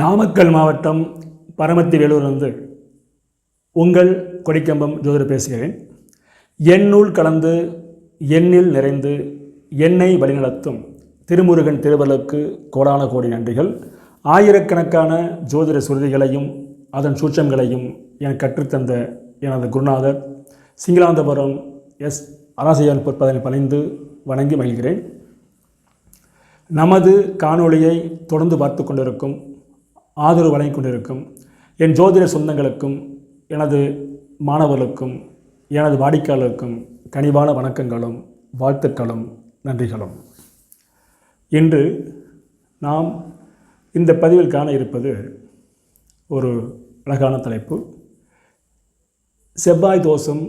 நாமக்கல் மாவட்டம் பரமத்தி வேலூர்லேருந்து உங்கள் கொடிக்கம்பம் ஜோதிடர் பேசுகிறேன். எண்ணுள் கலந்து எண்ணில் நிறைந்து என்னை வழிநடத்தும் திருமுருகன் திருவலுக்கு கோடான கோடி நன்றிகள். ஆயிரக்கணக்கான ஜோதிட சுருதிகளையும் அதன் சூட்சங்களையும் எனக்கு கற்றுத்தந்த எனது குருநாதர் சிங்களாந்தபுரம் எஸ் அராசையான் பொற்பதனை பணிந்து வணங்கி மகிழ்கிறேன். நமது காணொளியை தொடர்ந்து பார்த்து கொண்டிருக்கும் ஆதரவு வழங்கி கொண்டிருக்கும். என் ஜோதிட சொந்தங்களுக்கும் எனது மாணவர்களுக்கும் எனது வாடிக்கையாளருக்கும் கனிவான வணக்கங்களும் வாழ்த்துக்களும் நன்றிகளும். இன்று நாம் இந்த பதிவில் காண இருப்பது ஒரு அழகான தலைப்பு. செவ்வாய் தோஷம்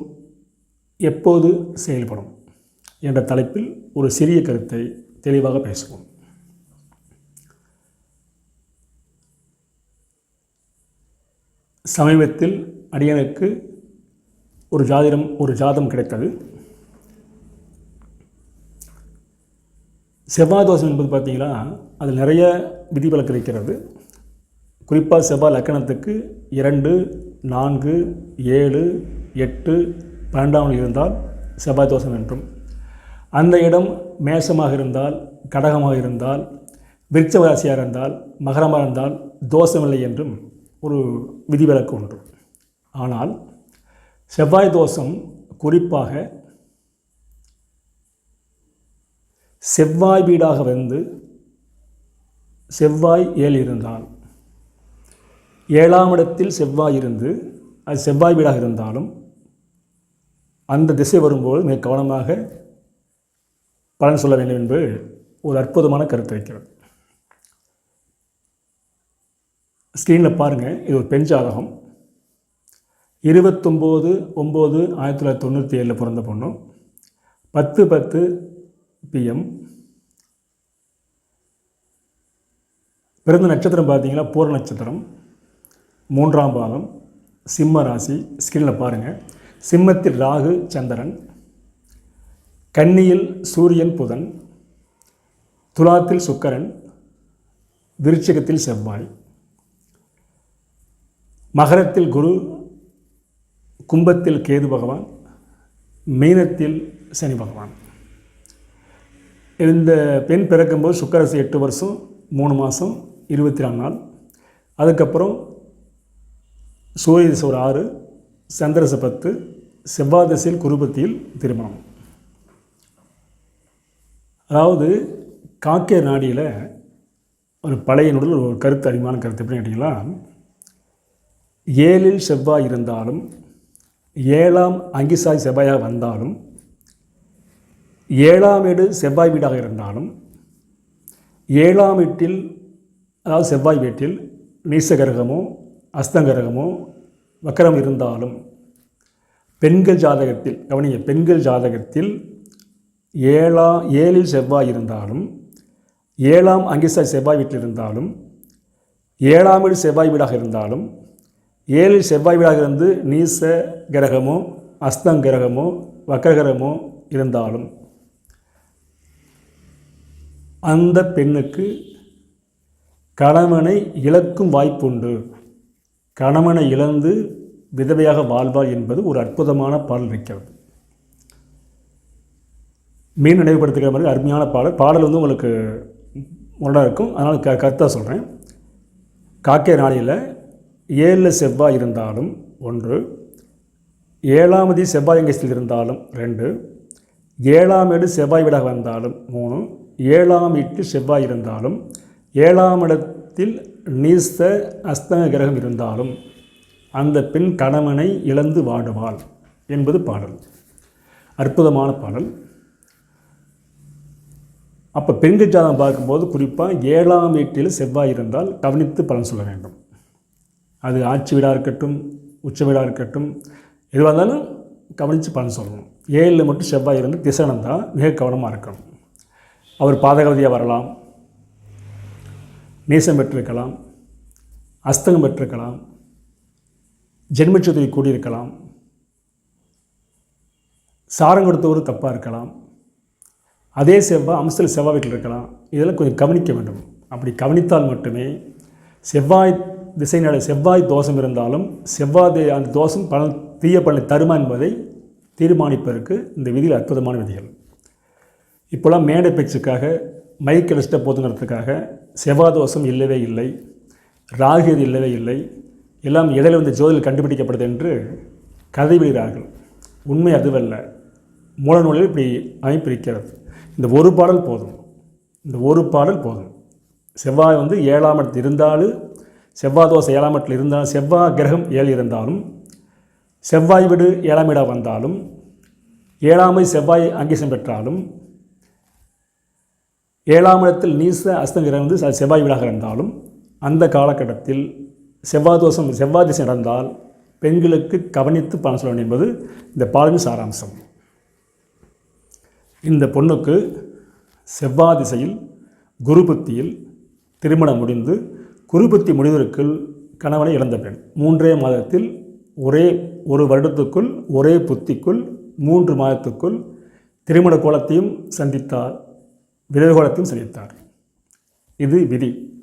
எப்போது செயல்படும்? என்ற தலைப்பில் ஒரு சிறிய கருத்தை தெளிவாக பேசுவோம். சமீபத்தில் அடியனுக்கு ஒரு ஜாதிடம் ஒரு ஜாதம் கிடைத்தது. செவ்வாய் தோஷம் என்பது பார்த்தீங்கன்னா அதில் நிறைய விதிவிலக்கு இருக்கிறது. குறிப்பாக செவ்வாய் லக்கணத்துக்கு இரண்டு நான்கு ஏழு எட்டு பன்னெண்டாம் இருந்தால் செவ்வாய் தோஷம் என்றும். அந்த இடம் மேஷமாக இருந்தால் கடகமாக இருந்தால் விருட்ச ராசியாக இருந்தால் மகரமாக இருந்தால் தோஷமில்லை என்றும் ஒரு விதிவிலக்கு உண்டு. ஆனால் செவ்வாய் தோஷம் குறிப்பாக செவ்வாய் வீடாக வந்து செவ்வாய் ஏழு இருந்தால் ஏழாம் இடத்தில் செவ்வாய் இருந்து அது செவ்வாய் வீடாக இருந்தாலும் அந்த திசை வரும்போது மிக கவனமாக பலன் சொல்ல வேண்டும் என்று ஒரு அற்புதமான கருத்து வைக்கிறது ஸ்க்ரீனில் பாருங்கள் இது ஒரு பெண் ஜாதகம். இருபத்தொம்போது ஒம்பது ஆயிரத்தி தொள்ளாயிரத்தி தொண்ணூற்றி ஏழில் பிறந்த பொண்ணு. பத்து பத்து பிஎம் பிறந்த நட்சத்திரம் பார்த்தீங்கன்னா பூர நட்சத்திரம். மூன்றாம் பாகம். சிம்ம ராசி. ஸ்கிரீனில் பாருங்கள் சிம்மத்தில் ராகு சந்திரன். கன்னியில் சூரியன் புதன். துலாத்தில் சுக்கரன். விருச்சிகத்தில் செவ்வாய். மகரத்தில் குரு கும்பத்தில் கேது பகவான் மீனத்தில் சனி பகவான். இந்த பெண் பிறக்கும்போது சுக்கரசு எட்டு வருஷம் மூணு மாதம் இருபத்தி நாலு நாள். அதுக்கப்புறம் சூரிய திசை ஒரு ஆறு சந்திரச பத்து செவ்வாய் திசையில் குருபத்தியில் திருமணம். அதாவது காக்கே நாடியில் ஒரு பழைய நூலில் ஒரு கருத்து அறிமான கருத்து எப்படின்னு கேட்டிங்களா? ஏழில் செவ்வாய் இருந்தாலும் ஏழாம் அங்கிசாய் செவ்வாயாக வந்தாலும் ஏழாம் வீடு செவ்வாய் வீடாக இருந்தாலும் ஏழாம் வீட்டில் அதாவது செவ்வாய் வீட்டில் நீசகரகமோ அஸ்தங்கரகமோ வக்கரம் இருந்தாலும் பெண்கள் ஜாதகத்தில் கவனிங்க பெண்கள் ஜாதகத்தில் ஏழா ஏழில் செவ்வாய் இருந்தாலும் ஏழாம் அங்கிசாய் செவ்வாய் வீட்டில் இருந்தாலும் ஏழாம் வீடு செவ்வாய் வீடாக இருந்தாலும் ஏழில் செவ்வாய் வீடாக இருந்து நீச கிரகமோ அஸ்தங்கிரகமோ வக்கரகிரகமோ இருந்தாலும் அந்த பெண்ணுக்கு கணவனை இழக்கும் வாய்ப்புண்டு. கணவனை இழந்து விதவையாக வாழ்வாள் என்பது ஒரு அற்புதமான பாடல் இருக்கிறது. மீன் நினைவுபடுத்துகிற மாதிரி அருமையான பாடல். பாடல் வந்து உங்களுக்கு முரடாக இருக்கும். அதனால் க கருத்தாக சொல்கிறேன் காக்கை நாளையில் ஏழில் செவ்வாய் இருந்தாலும் ஒன்று ஏழாமதி செவ்வாய் அங்கஸ்தில் இருந்தாலும் ரெண்டு ஏழாம் வீடு செவ்வாய் வீடாக வந்தாலும் மூணு ஏழாம் வீட்டில் செவ்வாய் இருந்தாலும் ஏழாம் இடத்தில் நீஸ்த அஸ்தங்க கிரகம் இருந்தாலும் அந்த பெண் கணவனை இழந்து வாடுவாள் என்பது பாடல். அற்புதமான பாடல். அப்போ பெண்கள் ஜாதகம் பார்க்கும்போது குறிப்பாக ஏழாம் வீட்டில் செவ்வாய் இருந்தால் கவனித்து பலன் சொல்ல வேண்டும். அது ஆட்சி வீடாக இருக்கட்டும் உச்ச வீடாக இருக்கட்டும் எதுவாக இருந்தாலும் கவனித்து பலன் சொல்லணும். ஏழில் மட்டும் செவ்வாய் இருந்து திசனம் தான் மிக கவனமாக இருக்கணும். அவர் பாதகவதியாக வரலாம். நேசம் பெற்றிருக்கலாம். அஸ்தகம் பெற்றிருக்கலாம். ஜென்மச்சுதவி கூடியிருக்கலாம். சாரம் கொடுத்தவர் தப்பாக இருக்கலாம். அதே செவ்வாய் அம்சத்தில் செவ்வாய் வீட்டில் இருக்கலாம். இதெல்லாம் கொஞ்சம் கவனிக்க வேண்டும். அப்படி கவனித்தால் மட்டுமே செவ்வாய் திசைநடை செவ்வாய் தோஷம் இருந்தாலும் செவ்வாய் அந்த தோஷம் பலன் தீய பலனை தருமா என்பதை தீர்மானிப்பதற்கு இந்த விதியில் அற்புதமான விதிகள். இப்போலாம் மேடை பேச்சுக்காக மைக் போதுங்கிறதுக்காக செவ்வாய் தோஷம் இல்லவே இல்லை ராகுது இல்லவே இல்லை எல்லாம் இடையில வந்து ஜோதியில் கண்டுபிடிக்கப்படுது என்று கதை விடுகிறார்கள் உண்மை அதுவல்ல. மூல நூலில் இப்படி அமைப்பு இருக்கிறது. இந்த ஒரு பாடல் போதும். இந்த ஒரு பாடல் போதும். செவ்வாய் வந்து ஏழாம் இடத்து இருந்தாலும் செவ்வாய் தோசை ஏழாம் இடத்தில் இருந்தாலும் செவ்வாய் கிரகம் ஏழு இருந்தாலும் செவ்வாய் வீடு ஏழாம் இடம் வந்தாலும் ஏழாமை செவ்வாய் அங்கீசம் பெற்றாலும் ஏழாம் இடத்தில் நீச அஸ்தங்கிரம் வந்து செவ்வாய் வீடாக இருந்தாலும் அந்த காலகட்டத்தில் செவ்வாய் தோஷம் செவ்வாய் திசை நடந்தால் பெண்களுக்கு கவனித்து பணம் சொல்ல வேண்டும் என்பது இந்த பாலின் சாராம்சம். இந்த பொண்ணுக்கு செவ்வாய் திசையில் குரு புத்தியில் திருமணம் முடிந்து குருபத்தி முடிவதற்குள் கணவனை இழந்த பெண் மூன்றே மாதத்தில் ஒரே ஒரு வருடத்துக்குள் ஒரே புத்திக்குள் மூன்று மாதத்துக்குள் திருமண கோலத்தையும் சந்தித்தார் விதவை கோலத்தையும் சந்தித்தார். இது விதி.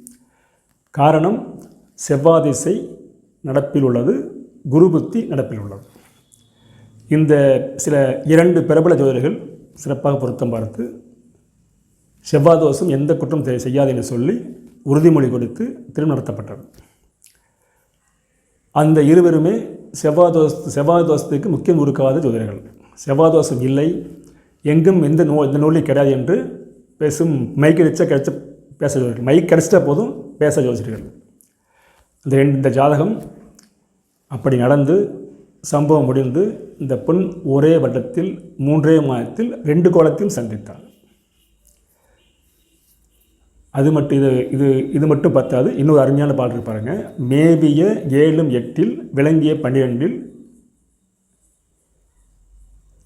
காரணம் செவ்வாதிசை நடப்பில் உள்ளது குருபுத்தி நடப்பில் உள்ளது. இந்த சில இரண்டு பிரபல ஜோதிடர்கள் சிறப்பாக பொருத்தம் பார்த்து செவ்வாய் தோஷம் எந்த குற்றம் செய்- செய்யாது என்று சொல்லி உறுதிமொழி கொடுத்து திருமணம் நடத்தப்பட்டது. அந்த இருவருமே செவ்வாய் செவ்வாதோஷத்துக்கு செவ்வாய் தோஷத்துக்கு முக்கியம் கொடுக்காத ஜோதிடர்கள். செவ்வாய் தோஷம் இல்லை எங்கும் எந்த நோ இந்த நூலில் கிடையாது என்று பேசும் மைக் கிடைச்சா கிடைச்ச பேச ஜோதிடர்கள். மைக் கிடைச்சிட்ட போதும் பேச ஜோதிடர்கள். இந்த ரெண்டு இந்த ஜாதகம் அப்படி நடந்து சம்பவம் முடிந்து இந்த பெண் ஒரே வருடத்தில் மூன்றே மாதத்தில் ரெண்டு கோலத்தையும் சந்தித்தார் அது மட்டும் இது இது இது மட்டும் பத்தாது. இன்னொரு அருமையான பாடல் பாருங்கள் மேவிய ஏழும் எட்டில் விளங்கிய பன்னிரெண்டில்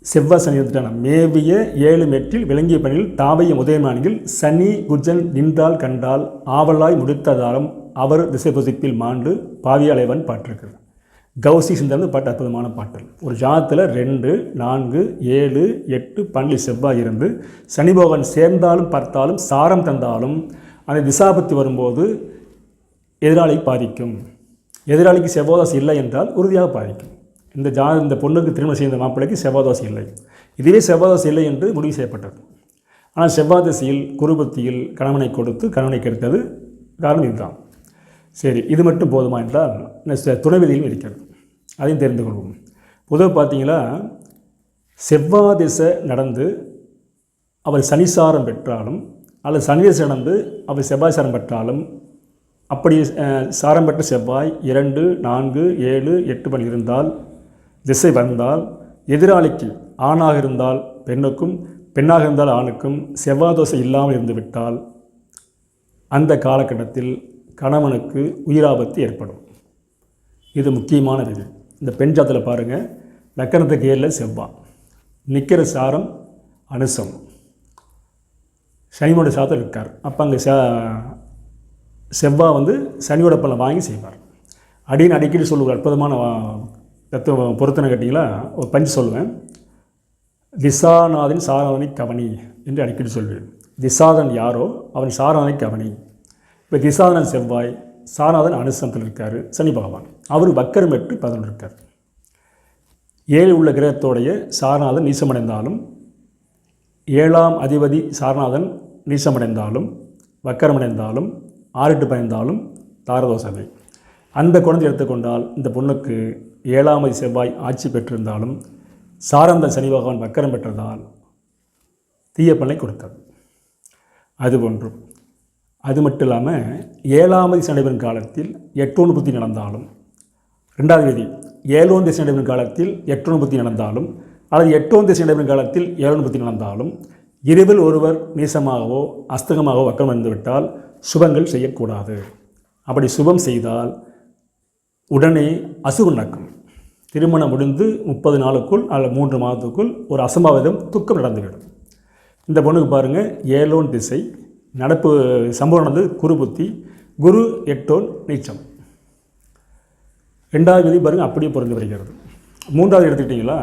செவ்வாய் சனி வந்துட்டான மேவிய ஏழும் எட்டில் விளங்கிய பணியில் தாவைய உதயமானியில் சனி குஜன் நின்றால் கண்டால் ஆவலாய் முடித்ததாலும் அவர் திசை புசிப்பில் மாண்டு பாவியலைவன் பாட்டிருக்கிறது கௌசி சிந்தர்ந்து பாட்டு அற்புதமான பாட்டல் ஒரு ஜாதத்தில் ரெண்டு நான்கு ஏழு எட்டு பன்னெண்டு செவ்வாய் இருந்து சனிபோகன் சேர்ந்தாலும் பார்த்தாலும் சாரம் தந்தாலும் அந்த திசாபத்தி வரும்போது எதிராளி பாதிக்கும். எதிராளிக்கு செவ்வாதாசி இல்லை என்றால் உறுதியாக பாதிக்கும். இந்த ஜா இந்த பொண்ணுக்கு திருமணம் செய்த மாப்பிள்ளைக்கு செவ்வாதாசி இல்லை. இதுவே செவ்வாதாசி இல்லை என்று முடிவு செய்யப்பட்டது. ஆனால் செவ்வாதசியில் குருபத்தியில் கணவனை கொடுத்து கணவனை கெடுத்தது காரணம் இதுதான். சரி இது மட்டும் போதுமா என்றால் நெக்ஸ்ட் துணைவிதியும் இருக்கிறது. அதையும் தெரிந்து கொள்வோம். பொதுவாக பார்த்தீங்களா செவ்வாதிசை நடந்து அவர் சனிசாரம் பெற்றாலும் அல்லது சனி திசை நடந்து அவர் செவ்வாய் சாரம் பெற்றாலும் அப்படி சாரம் பெற்ற செவ்வாய் இரண்டு நான்கு ஏழு எட்டு மணி இருந்தால் திசை வந்தால் எதிராளிக்கு ஆணாக இருந்தால் பெண்ணுக்கும் பெண்ணாக இருந்தால் ஆணுக்கும் செவ்வாய் தோசை இல்லாமல் இருந்து விட்டால் அந்த காலகட்டத்தில் கணவனுக்கு உயிராபத்து ஏற்படும். இது முக்கியமான இது. இந்த பெண் ஜாத்தில் பாருங்கள் லக்கணத்துக்கு ஏரில் செவ்வாய் நிற்கிற சாரம் அனுசம். சனியோட சாதம் இருக்கார். அப்போ அங்கே செ செவ்வாய் வந்து சனியோட பலன் வாங்கி செய்வார். அடின்னு அடிக்கடி சொல்லுவார். அற்புதமான தத்துவ பொருத்தனை கேட்டிங்களா? ஒரு பஞ்சு சொல்லுவேன். திசாநாதன் சாராதனை கவனி என்று அடிக்கடி சொல்வேன். திசாதன் யாரோ? அவன் சாராதனை கவனி. இப்போ திசாதனன் செவ்வாய் சாரநாதன் அனுசனத்தில் இருக்கார் சனி பகவான். அவர் வக்கரம் பெற்று பதினொன்று இருக்கார். ஏழு உள்ள கிரகத்தோடைய சாரநாதன் நீசமடைந்தாலும் ஏழாம் அதிபதி சாரநாதன் நீசமடைந்தாலும் வக்கரமடைந்தாலும் ஆறிட்டு பயந்தாலும் தாரதோசமே அந்த குழந்தை எடுத்துக்கொண்டால் இந்த பொண்ணுக்கு ஏழாமதி செவ்வாய் ஆட்சி பெற்றிருந்தாலும் சாரந்த சனி பகவான் வக்கரம் பெற்றதால் தீய பலனை கொடுத்தது அது ஒன்றும் அது மட்டும் இல்லாமல் ஏழாமதி நடைபெறும் காலத்தில் எட்டோன் புத்தி நடந்தாலும் ரெண்டாவது விதி ஏழோன் திசை நடைபெறும் காலத்தில் எட்டோன் புத்தி நடந்தாலும் அல்லது எட்டோன் திசை நடைபெறும் காலத்தில் ஏழோன் புத்தி நடந்தாலும் இருவில் ஒருவர் நீசமாகவோ அஸ்தகமாகவோ வக்கம் வந்துவிட்டால் சுபங்கள் செய்யக்கூடாது. அப்படி சுபம் செய்தால் உடனே அசுபம் நடக்கும். திருமணம் முடிந்து முப்பது நாளுக்குள் அல்லது மூன்று மாதத்துக்குள் ஒரு அசம்பாவிதம் துக்கம் நடந்துவிடும். இந்த பொண்ணுக்கு பாருங்கள் ஏழோன் திசை நடப்பு சம்பவம் நடந்தது குரு புத்தி குரு எட்டோல் நீச்சம். ரெண்டாவது விதி பாருங்கள் அப்படியே பொருந்து வருகிறது. மூன்றாவது எடுத்துக்கிட்டிங்களா?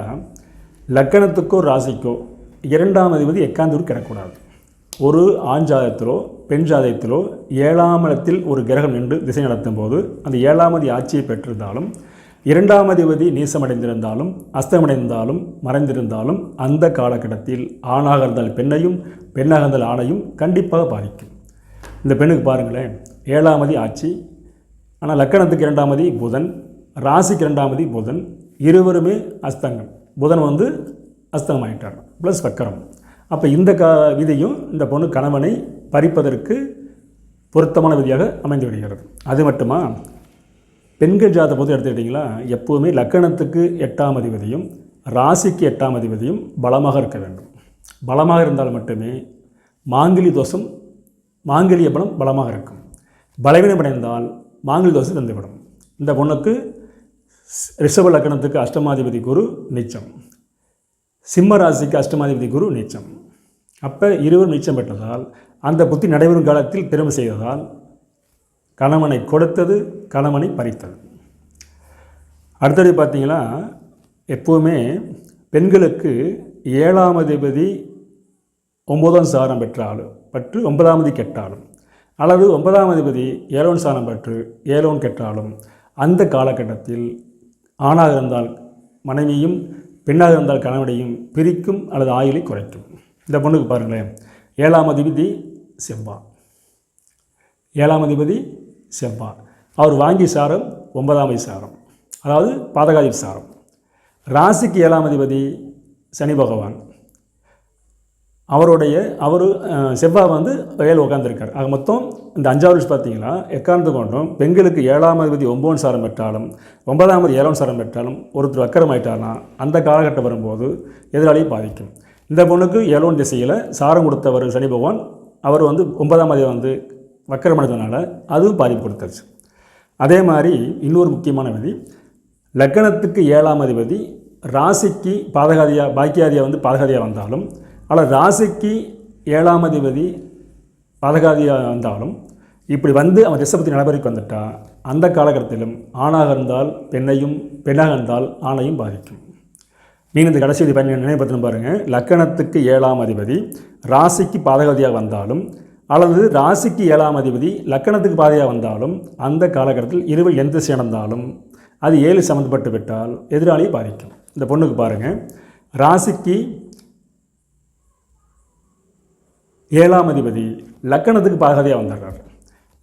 லக்கணத்துக்கோ ராசிக்கோ இரண்டாம் அதிபதி எக்காந்தூர் கிடக்கூடாது ஒரு ஆஞ்சாதத்திலோ பெண் ஜாதகத்திலோ ஏழாம் இடத்தில் ஒரு கிரகம் நின்று திசை நடத்தும் போது அந்த ஏழாமதி ஆட்சியை பெற்றிருந்தாலும் இரண்டாம் அதிபதி நீசமடைந்திருந்தாலும் அஸ்தமடைந்தாலும் மறைந்திருந்தாலும் அந்த காலகட்டத்தில் ஆணாக இருந்தால் பெண்ணையும் பெண்ணாக இருந்தால் ஆணையும் கண்டிப்பாக பாதிக்கும். இந்த பெண்ணுக்கு பாருங்களேன் ஏழாமதி ஆட்சி ஆனால் லக்கணத்துக்கு இரண்டாமதி புதன் ராசிக்கு இரண்டாமதி புதன் இருவருமே அஸ்தங்கம். புதன் வந்து அஸ்தங்கம் ஆகிட்டார் ப்ளஸ் வக்கரம். அப்போ இந்த க விதியும் இந்த பொண்ணு கணவனை பறிப்பதற்கு பொருத்தமான விதியாக அமைந்து விடுகிறது அது மட்டுமா? பெண்கள் ஜாத பொது எடுத்துக்கிட்டிங்களா எப்போவுமே லக்கணத்துக்கு எட்டாம் அதிபதியும் ராசிக்கு எட்டாம் அதிபதியும் பலமாக இருக்க வேண்டும். பலமாக இருந்தால் மட்டுமே மாங்கிலி தோஷம் மாங்கலிய பலம் பலமாக இருக்கும். பலவீனமடைந்தால் மாங்கலி தோஷம் தந்துவிடும். இந்த பொண்ணுக்கு ரிஷப லக்கணத்துக்கு அஷ்டமாதிபதி குரு நீச்சம். சிம்ம ராசிக்கு அஷ்டமாதிபதி குரு நீச்சம். அப்போ இருவர் நீச்சம் பெற்றதால் அந்த புத்தி நடைபெறும் காலத்தில் திறமை செய்ததால் கணவனை கொடுத்தது கணவனை பறித்தது. அடுத்தது பார்த்தீங்கன்னா எப்போவுமே பெண்களுக்கு ஏழாம் அதிபதி ஒம்போதாம் சாரம் பெற்றாலும் பற்று ஒன்பதாம் கெட்டாலும் அல்லது ஒன்பதாம் அதிபதி ஏழோன் சாரம் பெற்று ஏழோன் கெட்டாலும் அந்த காலகட்டத்தில் ஆணாக இருந்தால் மனைவியும் பெண்ணாக இருந்தால் கணவனையும் பிரிக்கும் அல்லது ஆயுளை குறைக்கும். இந்த பொண்ணுக்கு பாருங்களேன் ஏழாம் அதிபதி செவ்வா. ஏழாம் அதிபதி செவ்வா அவர் வாங்கி சாரம் ஒன்பதாம் சாரம். அதாவது பாதகாதி சாரம். ராசிக்கு ஏழாம் அதிபதி சனி பகவான். அவருடைய அவர் செவ்வாய் வந்து வயல் உட்காந்துருக்கார் ஆக மொத்தம் இந்த அஞ்சாவது வருஷம் பார்த்தீங்கன்னா எக்காரணத்து கொண்டும்? பெண்களுக்கு ஏழாம் அதிபதி ஒம்பது சாரம் பெற்றாலும் ஒன்பதாம் அதிபதி ஏழாம் சாரம் பெற்றாலும் ஒருத்தர் அக்கரம் ஆயிட்டார்னா அந்த காலகட்டம் வரும்போது எதிராளியை பாதிக்கும். இந்த பொண்ணுக்கு ஏழோன் திசையில் சாரம் கொடுத்தவர் சனி பகவான். அவர் வந்து ஒன்பதாம் அதிபதி வந்து வக்கரமடைந்ததுனால அதுவும் பாதிப்பு கொடுத்துருச்சு அதே மாதிரி இன்னொரு முக்கியமான விதி லக்கணத்துக்கு ஏழாம் அதிபதி ராசிக்கு பாதகாதியாக பாக்கியாதியாக வந்து பாதகாதியாக வந்தாலும் ஆனால் ராசிக்கு ஏழாம் அதிபதி பாதகாதியாக வந்தாலும் இப்படி வந்து அவன் ரிஷபத்தி நடைமுறைக்கு வந்துட்டால் அந்த காலகட்டத்திலும் ஆணாக இருந்தால் பெண்ணையும் பெண்ணாக இருந்தால் ஆணையும் பாதிக்கும். நீங்கள் இந்த கடைசி பயன் நினைவுபடுத்தணும் பாருங்கள் லக்கணத்துக்கு ஏழாம் அதிபதி ராசிக்கு பாதகாதியாக வந்தாலும் அல்லது ராசிக்கு ஏழாம் அதிபதி லக்கணத்துக்கு பாதையாக வந்தாலும் அந்த காலகட்டத்தில் இருவர் எந்த சேர்ந்தாலும் அது ஏழு சம்மந்தப்பட்டு விட்டால் எதிராளியை பாதிக்கும். இந்த பொண்ணுக்கு பாருங்கள் ராசிக்கு ஏழாம் அதிபதி லக்கணத்துக்கு பாதையாக வந்துடுறார்.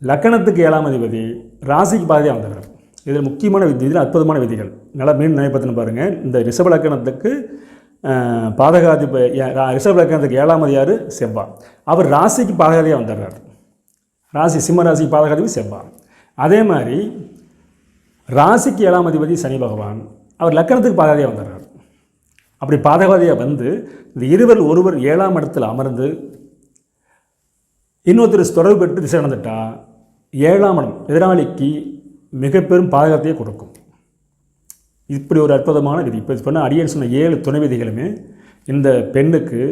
லக்கணத்துக்கு ஏழாம் அதிபதி ராசிக்கு பாதையாக வந்துடுறார். இதில் முக்கியமான விதி இதில் அற்புதமான விதிகள். நல்லா மீன் நினைப்பதுன்னு பாருங்கள் இந்த ரிஷப லக்கணத்துக்கு பாதகாதிபதி ரிஷப லக்னத்துக்கு ஏழாம் அதிகாரு செவ்வா அவர் ராசிக்கு பாதகாதியாக வந்துடுறார். ராசி சிம்ம ராசிக்கு பாதகாதிபதி செவ்வா அதே மாதிரி ராசிக்கு ஏழாம் அதிபதி சனி பகவான் அவர் லக்கணத்துக்கு பாதகாதியாக வந்துடுறார். அப்படி பாதகாதியாக வந்து இந்த இருவர் ஒருவர் ஏழாம் இடத்தில் அமர்ந்து இன்னொருத்தர் தொடர்பு பெற்று திசை நடந்துட்டால் ஏழாம் இடம் எதிராளிக்கு மிக பெரும் பாதகத்தையே கொடுக்கும். இப்படி ஒரு அற்புதமான விதி. இப்போ சொன்ன அடியன் சொன்ன ஏழு துணை விதிகளுமே இந்த பெண்ணுக்கு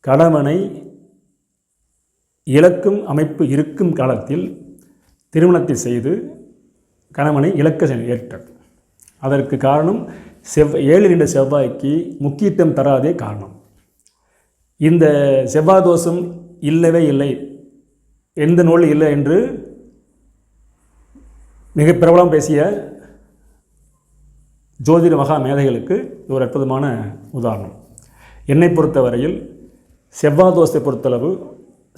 கணவனை இழக்கும் அமைப்பு இருக்கும் காலத்தில் திருமணத்தை செய்து கணவனை இழக்க ஏற்றது அதற்கு காரணம் செவ் ஏழு நின்ற செவ்வாய்க்கு முக்கியத்துவம் தராதே காரணம். இந்த செவ்வாய் தோஷம் இல்லவே இல்லை. எந்த நூல் இல்லை என்று மிக பிரபலம் பேசிய ஜோதிட மகா மேதைகளுக்கு இது ஒரு அற்புதமான உதாரணம். என்னை பொறுத்தவரையில் செவ்வாய் தோஷத்தை பொறுத்தளவு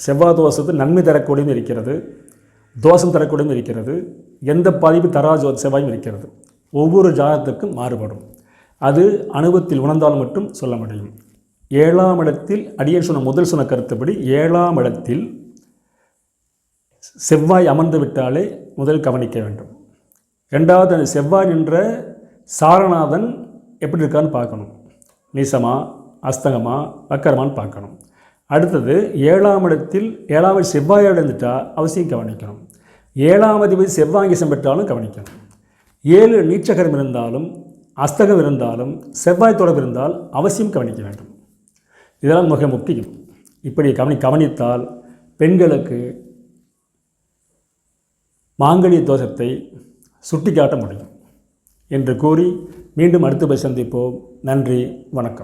செவ்வாய் தோஷத்து நன்மை தரக்கூடியது இருக்கிறது தோஷம் தரக்கூடியதும் இருக்கிறது எந்த பாதிப்பு தரா ஜோ செவ்வாயும் இருக்கிறது. ஒவ்வொரு ஜாதகத்துக்கும் மாறுபடும். அது அனுபவத்தில் உணர்ந்தால் மட்டும் சொல்ல முடியும். ஏழாம் இடத்தில் அடியன் சொன்ன முதல் சொன்ன கருத்துப்படி ஏழாம் இடத்தில் செவ்வாய் அமர்ந்து விட்டாலே முதல் கவனிக்க வேண்டும். ரெண்டாவது அந்த செவ்வாய் நின்ற சாரநாதன் எப்படி இருக்கான்னு பார்க்கணும். நீசமா அஸ்தகமா வக்கரமான்னு பார்க்கணும். அடுத்தது ஏழாம் இடத்தில் ஏழாம் செவ்வாய் இருந்துட்டால் அவசியம் கவனிக்கணும். ஏழாம் அதிபதி செவ்வாங்கிசம் பெற்றாலும் கவனிக்கணும். ஏழு நீச்சகரம் இருந்தாலும் அஸ்தகம் இருந்தாலும் செவ்வாய் தொடர்பு இருந்தால் அவசியம் கவனிக்க வேண்டும். இதெல்லாம் மிக முக்கியம் இப்படி கவனி கவனித்தால் பெண்களுக்கு மாங்கலிய தோஷத்தை சுட்டிக்காட்ட முடியும். என்று கூறி மீண்டும் அடுத்த போய் சந்திப்போம். நன்றி வணக்கம்.